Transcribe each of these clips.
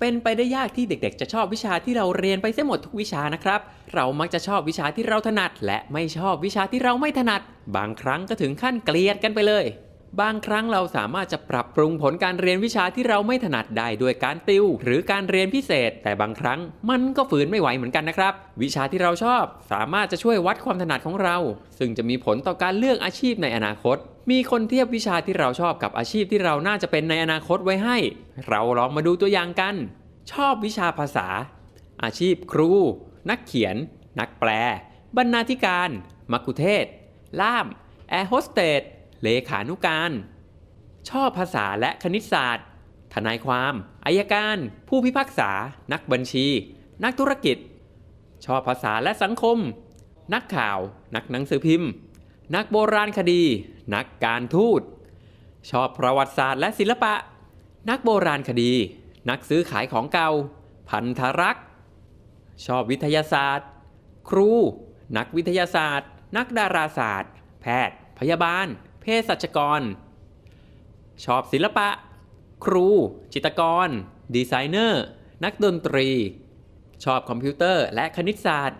เป็นไปได้ยากที่เด็กๆ จะชอบวิชาที่เราเรียนไปเสียหมดทุกวิชานะครับ เรามักจะชอบวิชาที่เราถนัด และไม่ชอบวิชาที่เราไม่ถนัด บางครั้งก็ถึงขั้นเกลียดกันไปเลย บางครั้งเราสามารถจะปรับปรุงผลการเรียนวิชาที่เราไม่ถนัดได้ด้วยการติว หรือการเรียนพิเศษ แต่บางครั้งมันก็ฝืนไม่ไหวเหมือนกันนะครับ วิชาที่เราชอบ สามารถจะช่วยวัดความถนัดของเรา ซึ่งจะมีผลต่อการเลือกอาชีพในอนาคต มีคนเทียบวิชาที่เราชอบกับอาชีพที่เราน่าจะเป็นในอนาคตไว้ให้ เราลองมาดูตัวอย่างกัน ชอบวิชาภาษา อาชีพครู นักเขียน นักแปล บรรณาธิการ มักคุเทศ ล่าม แอร์โฮสเตส เลขานุการชอบภาษาและคณิตศาสตร์ ทนายความ อายการ ผู้พิพากษา นักบัญชี นักธุรกิจชอบภาษาและสังคม นักข่าว นักหนังสือพิมพ์ นักโบราณคดี นักการทูต ชอบประวัติศาสตร์และศิลปะ นักโบราณคดี นักซื้อขายของเก่า พันธรักษ์ ชอบวิทยาศาสตร์ ครู นักวิทยาศาสตร์ นักดาราศาสตร์ แพทย์ พยาบาล ภสัชกร ชอบศิลปะ ครู จิตรกร ดีไซเนอร์ นักดนตรี ชอบคอมพิวเตอร์ และคณิตศาสตร์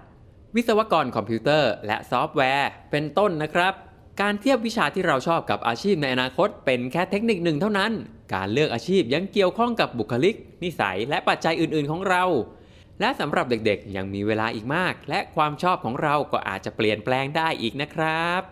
วิศวกรคอมพิวเตอร์ และซอฟต์แวร์ เป็นต้นนะครับ การเทียบวิชาที่เราชอบกับอาชีพในอนาคต เป็นแค่เทคนิคหนึ่งเท่านั้น การเลือกอาชีพยังเกี่ยวข้องกับบุคลิก นิสัย และปัจจัยอื่น ๆ ของเราและสำหรับเด็กๆ ยังมีเวลาอีกมาก และความชอบของเราก็อาจจะเปลี่ยนแปลงได้อีกนะครับ